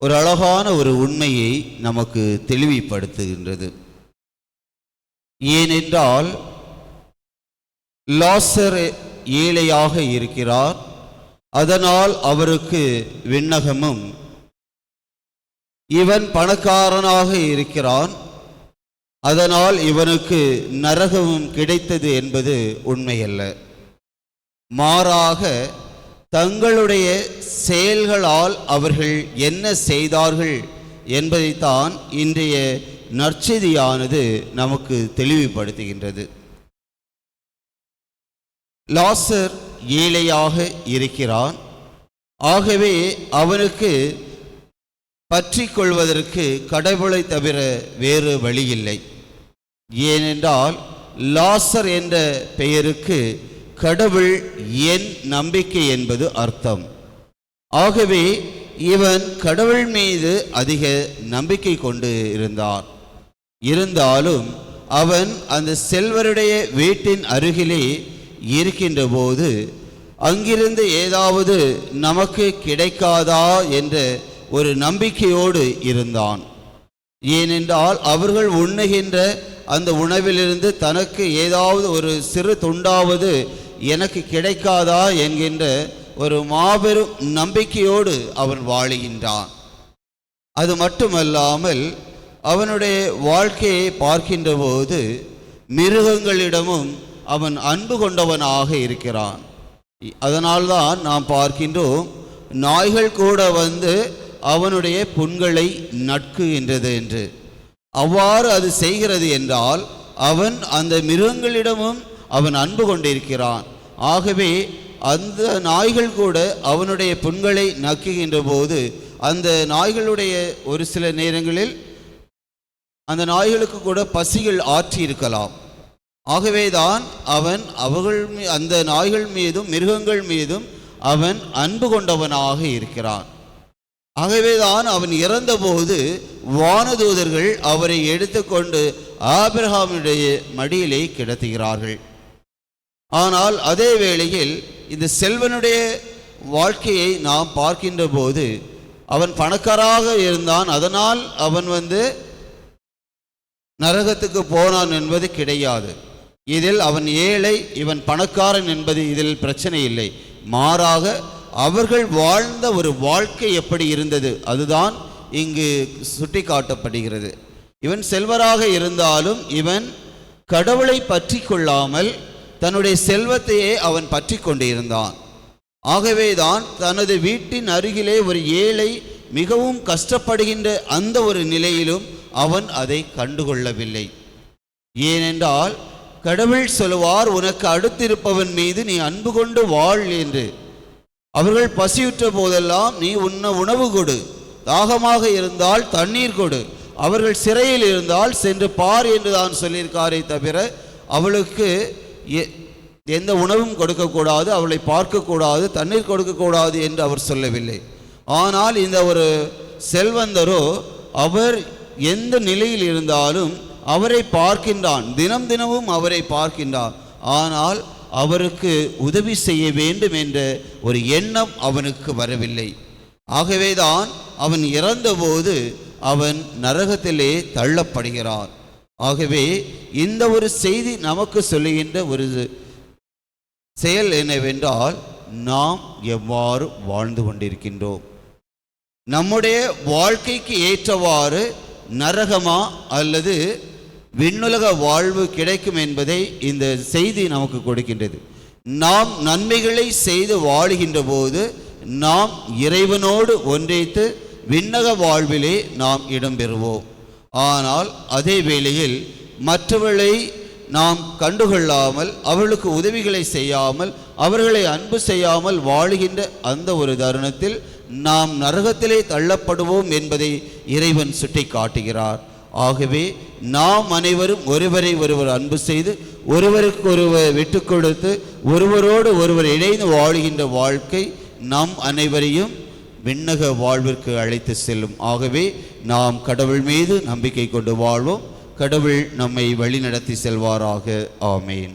ஒரு அழகான ஒரு உண்மையை நமக்கு தெளிவுபடுத்துகின்றது. ஏனென்றால் லாசர் ஏழையாக இருக்கிறார். அதனால் அவருக்கு விண்ணகமும். இவன் பணக்காரனாக இருக்கிறான். அதனால் இவனுக்கு நரகமும் கிடைத்தது என்பது உண்மையல்ல. மாறாக தங்களுடைய செயல்களால் அவர்கள் என்ன செய்தார்கள் என்பதைத்தான் இன்றைய நற்செய்தியானது நமக்கு தெளிவுபடுத்துகின்றது. லாசர் ஏழையாக இருக்கிறான். ஆகவே அவனுக்கு பற்றி கொள்வதற்கு கடவுளை தவிர வேறு வழியில்லை. ஏனென்றால் லாசர் என்ற பெயருக்கு கடவுள் என் நம்பிக்கை என்பது அர்த்தம். ஆகவே இவன் கடவுள் மீது அதிக நம்பிக்கை கொண்டு இருந்தான். இருந்தாலும் அவன் அந்த செல்வருடைய வீட்டின் அருகிலே இருக்கின்ற போது அங்கிருந்து ஏதாவது நமக்கு கிடைக்காதா என்ற ஒரு நம்பிக்கையோடு இருந்தான். ஏனென்றால் அவர்கள் உண்ணுகின்ற அந்த உணவிலிருந்து தனக்கு ஏதாவது ஒரு சிறு துண்டாவது எனக்கு கிடைக்காதா என்கின்ற ஒரு மாபெரும் நம்பிக்கையோடு அவன் வாழுகின்றான். அது மட்டுமல்லாமல் அவனுடைய வாழ்க்கையை பார்க்கின்ற போது மிருகங்களிடமும் அவன் அன்பு கொண்டவனாக இருக்கிறான். அதனால்தான் நாம் பார்க்கின்றோம் நாய்கள் கூட வந்து அவனுடைய புண்களை நட்குகின்றது என்று. அவ்வாறு அது செய்கிறது என்றால் அவன் அந்த மிருகங்களிடமும் அவன் அன்பு கொண்டிருக்கிறான். ஆகவே அந்த நாய்கள் கூட அவனுடைய புண்களை நக்குகின்ற போது அந்த நாய்களுடைய ஒரு சில நேரங்களில் அந்த நாய்களுக்கு கூட பசிகள் ஆற்றி இருக்கலாம். ஆகவேதான் அவன் அவர்கள் அந்த நாய்கள் மீதும் மிருகங்கள் மீதும் அவன் அன்பு கொண்டவனாக இருக்கிறான். ஆகவேதான் அவன் இறந்தபோது வானதூதர்கள் அவரை எடுத்துக்கொண்டு ஆபிரஹாமுடைய மடியிலே கிடத்துகிறார்கள். ஆனால் அதே வேளையில் இந்த செல்வனுடைய வாழ்க்கையை நாம் பார்க்கின்ற போது அவன் பணக்காராக இருந்தான். அதனால் அவன் வந்து நரகத்துக்கு போனான் என்பது கிடையாது. இதில் அவன் ஏழை இவன் பணக்காரன் என்பது இதில் பிரச்சனை இல்லை. மாறாக அவர்கள் வாழ்ந்த ஒரு வாழ்க்கை எப்படி இருந்தது? அதுதான் இங்கு சுட்டி காட்டப்படுகிறது இவன் செல்வராக இருந்தாலும் இவன் கடவுளை பற்றி கொள்ளாமல் தன்னுடைய செல்வத்தையே அவன் பற்றி கொண்டிருந்தான் ஆகவேதான் தனது வீட்டின் அருகிலே ஒரு ஏழை மிகவும் கஷ்டப்படுகின்ற அந்த ஒரு நிலையிலும் அவன் அதை கண்டுகொள்ளவில்லை. ஏனென்றால் கடவுள் சொல்லுவார் உனக்கு அடுத்திருப்பவன் மீது நீ அன்பு கொண்டு வாழ் என்று. அவர்கள் பசியுற்ற போதெல்லாம் நீ உண்ண உணவு கொடு தாகமாக இருந்தால் தண்ணீர் கொடு அவர்கள் சிறையில் இருந்தால் சென்று பார் என்று தான் சொல்லியிருக்காரே தவிர அவளுக்கு எந்த உணவும் கொடுக்கக்கூடாது அவளை பார்க்கக்கூடாது தண்ணீர் கொடுக்கக்கூடாது என்று அவர் சொல்லவில்லை. ஆனால் இந்த ஒரு செல்வந்தரோ அவர் எந்த நிலையில் இருந்தாலும் அவரை பார்க்கின்றான். தினம் தினமும் அவரை பார்க்கின்றான். ஆனால் அவருக்கு உதவி செய்ய வேண்டும் என்ற ஒரு எண்ணம் அவனுக்கு வரவில்லை. ஆகவேதான் அவன் இறந்தபோது அவன் நரகத்திலே தள்ளப்படுகிறான். ஆகவே இந்த ஒரு செய்தி நமக்கு சொல்லுகின்ற ஒரு செயல் என்னவென்றால் நாம் எவ்வாறு வாழ்ந்து கொண்டிருக்கின்றோம். நம்முடைய வாழ்க்கைக்கு ஏற்றவாறு நரகமா அல்லது விண்ணுலக வாழ்வு கிடைக்கும் என்பதை இந்த செய்தி நமக்கு கொடுக்கின்றது. நாம் நன்மைகளை செய்து வாழுகின்ற போது நாம் இறைவனோடு ஒன்றித்து விண்ணக வாழ்விலே நாம் இடம்பெறுவோம் ஆனால் அதே வேளையில் மற்றவளை நாம் கண்டுகொள்ளாமல் அவர்களுக்கு உதவிகளை செய்யாமல் அவர்களை அன்பு செய்யாமல் வாழுகின்ற அந்த ஒரு தருணத்தில் நாம் நரகத்திலே தள்ளப்படுவோம் என்பதை இறைவன் சுட்டி காட்டுகிறார் ஆகவே நாம் அனைவரும் ஒருவரை ஒருவர் அன்பு செய்து ஒருவருக்கு ஒருவர் விட்டு கொடுத்து ஒருவரோடு ஒருவர் இணைந்து வாழுகின்ற வாழ்க்கை நம் அனைவரையும் விண்ணக வாழ்விற்கு அழைத்து செல்லும். ஆகவே நாம் கடவுள் மீது நம்பிக்கை கொண்டு வாழ்வோம். கடவுள் நம்மை வழிநடத்தி செல்வாராக. ஆமேன்.